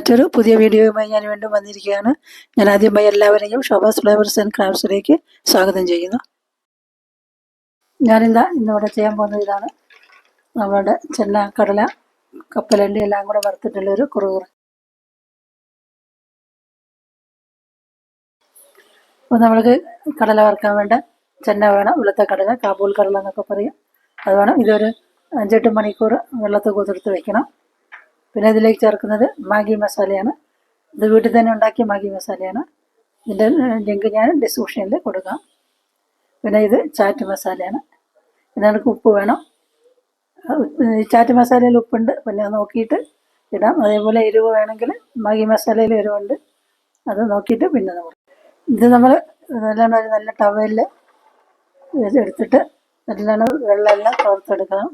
മറ്റൊരു പുതിയ വീഡിയോയുമായി ഞാൻ വീണ്ടും വന്നിരിക്കുകയാണ്. ഞാൻ ആദ്യമായി എല്ലാവരെയും ഷോബാസ് ഫ്ലേവേഴ്സ് ആൻഡ് ക്രാഫ്റ്റ്സിലേക്ക് സ്വാഗതം ചെയ്യുന്നു. ഞാനിന്താ ഇന്നിവിടെ ചെയ്യാൻ പോകുന്നത് ഇതാണ്. നമ്മളുടെ ചെന്ന കടല കപ്പലണ്ടി എല്ലാം കൂടെ വറുത്തിട്ടുള്ളൊരു കുറുകുറ് അപ്പോൾ നമ്മൾക്ക് കടല വറുക്കാൻ വേണ്ട ചെന്ന വേണം വെളുത്ത കടല കാബൂൾ കടല എന്നൊക്കെ പറയും. അത് വേണം. ഇതൊരു അഞ്ചെട്ട് മണിക്കൂർ വെള്ളത്തിൽ കുതിർത്ത് വെക്കണം. പിന്നെ ഇതിലേക്ക് ചേർക്കുന്നത് മാഗി മസാലയാണ്. ഇത് വീട്ടിൽ തന്നെ ഉണ്ടാക്കിയ മാഗി മസാലയാണ്. ഇതിന്റെ ലിങ്ക് ഞാൻ ഡിസ്ക്രിപ്ഷനിൽ കൊടുക്കാം. പിന്നെ ഇത് ചാറ്റ് മസാലയാണ്. പിന്നെ നമുക്ക് ഉപ്പ് വേണം. ചാറ്റ് മസാലയിൽ ഉപ്പുണ്ട്. പിന്നെ നോക്കിയിട്ട് ഇടാം. അതേപോലെ എരിവ് വേണമെങ്കിൽ മാഗി മസാലയിൽ എരിവുണ്ട്. അത് നോക്കിയിട്ട് പിന്നെ നമ്മൾ ഇത് നമ്മൾ നല്ലോണം ഒരു നല്ല ടവലിൽ എടുത്തിട്ട് നല്ലോണം വെള്ളമെല്ലാം തോർത്തെടുക്കണം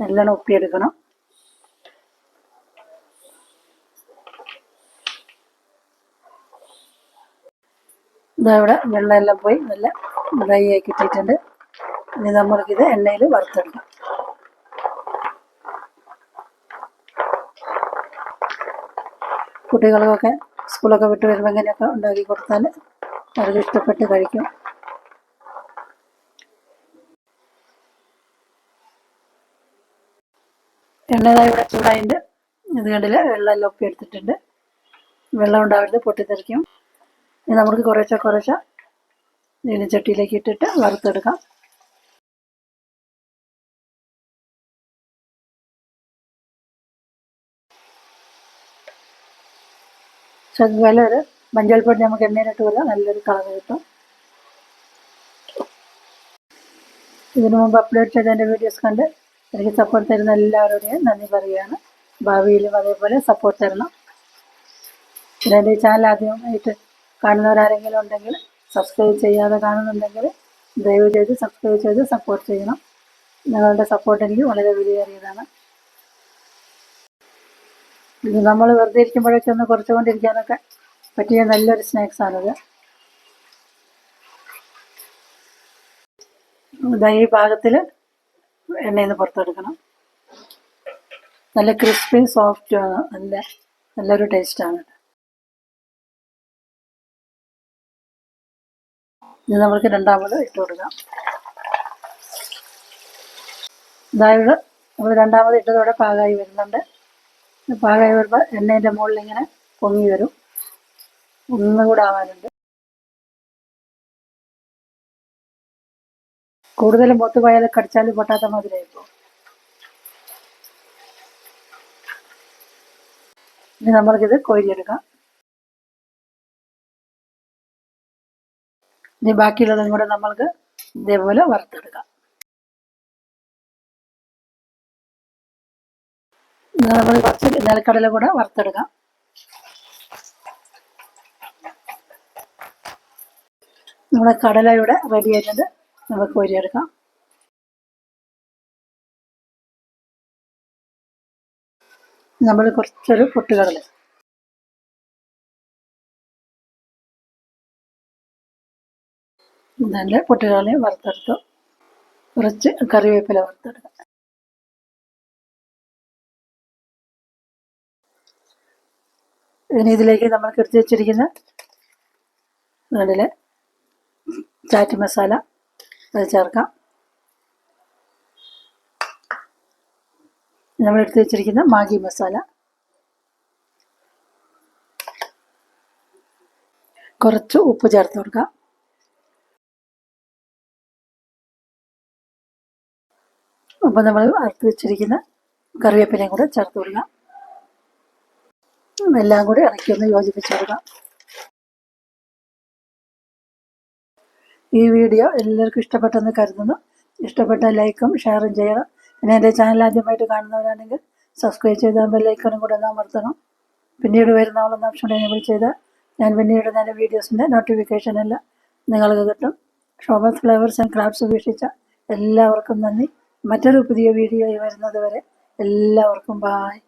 നല്ലോണം ഉപ്പിയെടുക്കണം. ഇതാ ഇവിടെ വെള്ളമെല്ലാം പോയി നല്ല ഡ്രൈ ആയി കിട്ടിയിട്ടുണ്ട്. ഇനി നമ്മൾക്കിത് എണ്ണയിൽ വറുത്തെടുക്കാം. കുട്ടികൾക്കൊക്കെ സ്കൂളൊക്കെ വിട്ട് വരുമ്പോൾ ഇങ്ങനെയൊക്കെ ഉണ്ടാക്കി കൊടുത്താൽ അവർക്ക് ഇഷ്ടപ്പെട്ട് കഴിക്കും. എണ്ണതായി ഇവിടെ ചൂടായിട്ട് ഇത് കണ്ടില്ല? വെള്ളമെല്ലാം ഒപ്പി എടുത്തിട്ടുണ്ട്. വെള്ളം ഉണ്ടാവരുത് പൊട്ടിത്തെറിക്കും. ഇനി നമുക്ക് കുറേശ്ശെ കുറേശ്ശെ ചട്ടിയിലേക്ക് ഇട്ടിട്ട് വറുത്തെടുക്കാം. പക്ഷെ ഒരു മഞ്ഞൾപ്പൊടി നമുക്ക് എണ്ണയിലിട്ട് പോലെ നല്ലൊരു കളർ കിട്ടും. ഇതിനു മുമ്പ് അപ്ലോഡ് ചെയ്ത എന്റെ വീഡിയോസ് കണ്ട് എനിക്ക് സപ്പോർട്ട് തരുന്ന എല്ലാവരുടെയും നന്ദി പറയുകയാണ്. ഭാവിയിലും അതേപോലെ സപ്പോർട്ട് തരണം. പിന്നെ എന്റെ ചാനൽ ആദ്യമായിട്ട് കാണുന്നവരാരെങ്കിലും ഉണ്ടെങ്കിൽ സബ്സ്ക്രൈബ് ചെയ്യാതെ കാണുന്നുണ്ടെങ്കിൽ ദയവ് ചെയ്ത് സബ്സ്ക്രൈബ് ചെയ്ത് സപ്പോർട്ട് ചെയ്യണം. നിങ്ങളുടെ സപ്പോർട്ട് എനിക്ക് വളരെ വിലയേറിയതാണ്. ഇത് നമ്മൾ വെറുതെ ഇരിക്കുമ്പോഴൊക്കെ ഒന്ന് കുറച്ചുകൊണ്ടിരിക്കാനൊക്കെ പറ്റിയ നല്ലൊരു സ്നാക്സാണിത് ഈ പാകത്തിൽ എണ്ണയിൽ നിന്ന് പുറത്തെടുക്കണം. നല്ല ക്രിസ്പി സോഫ്റ്റ് നല്ല നല്ലൊരു ടേസ്റ്റാണ് ഇനി നമ്മൾക്ക് രണ്ടാമത് ഇട്ട് കൊടുക്കാം. ഇതായത് നമ്മൾ രണ്ടാമത് ഇട്ടതോടെ പാകമായി വരുന്നുണ്ട്. പാകമായി വരുമ്പോൾ എണ്ണേന്റെ മുകളിൽ ഇങ്ങനെ പൊങ്ങി വരും. ഒന്നുകൂടെ ആവാനുണ്ട്. കൂടുതലും പൊത്ത് പോയാൽ കടിച്ചാലും പൊട്ടാത്ത മാതിരിയായിപ്പോ. ഇനി നമ്മൾക്കിത് കോരിയെടുക്കാം ഇനി ബാക്കിയുള്ളതും കൂടെ നമ്മൾക്ക് ഇതേപോലെ വറുത്തെടുക്കാം. നമ്മൾ കുറച്ച് നിലക്കടല കൂടെ വറുത്തെടുക്കാം. നമ്മുടെ കടല ഇവിടെ റെഡി ആയിട്ടുണ്ട്. നമുക്ക് കോരിയെടുക്കാം. നമ്മൾ കുറച്ചൊരു പൊട്ടുകടല. നല്ല പൊട്ടുകാളി വറുത്തെടുത്തു. കുറച്ച് കറിവേപ്പില വറുത്തെടുക്കാം. ഇനി ഇതിലേക്ക് നമ്മൾ എടുത്ത് വെച്ചിരിക്കുന്ന നാട്ടിലെ ചാറ്റ് മസാല അത് ചേർക്കാം. നമ്മൾ എടുത്ത് വെച്ചിരിക്കുന്ന മാഗി മസാല. കുറച്ച് ഉപ്പ് ചേർത്ത് കൊടുക്കാം. അപ്പോൾ നമ്മൾ അറുത്ത് വെച്ചിരിക്കുന്ന കറിവേപ്പിലയും കൂടെ ചേർത്ത് കൊടുക്കാം. എല്ലാം കൂടി ഇറക്കി ഒന്ന് യോജിപ്പിച്ച് കൊടുക്കാം. ഈ വീഡിയോ എല്ലാവർക്കും ഇഷ്ടപ്പെട്ടെന്ന് കരുതുന്നു. ഇഷ്ടപ്പെട്ട ലൈക്കും ഷെയറും ചെയ്യണം. പിന്നെ എന്റെ ചാനൽ ആദ്യമായിട്ട് കാണുന്നവരാണെങ്കിൽ സബ്സ്ക്രൈബ് ചെയ്താൽ ബെല്ലൈക്കണും കൂടെ ഒന്ന് അമർത്തണം. പിന്നീട് വരുന്ന ആളൊന്ന് ഓപ്ഷൻ എനേബിൾ ചെയ്താൽ ഞാൻ പിന്നീട് നല്ല വീഡിയോസിന്റെ നോട്ടിഫിക്കേഷൻ എല്ലാം നിങ്ങൾക്ക് കിട്ടും. ഷോബസ് ഫ്ലേവേഴ്സ് ആൻഡ് ക്രാഫ്റ്റ്സ് വീക്ഷിച്ച എല്ലാവർക്കും നന്ദി. മറ്റൊരു പുതിയ വീഡിയോയിൽ വരുന്നത് വരെ എല്ലാവർക്കും ബായ്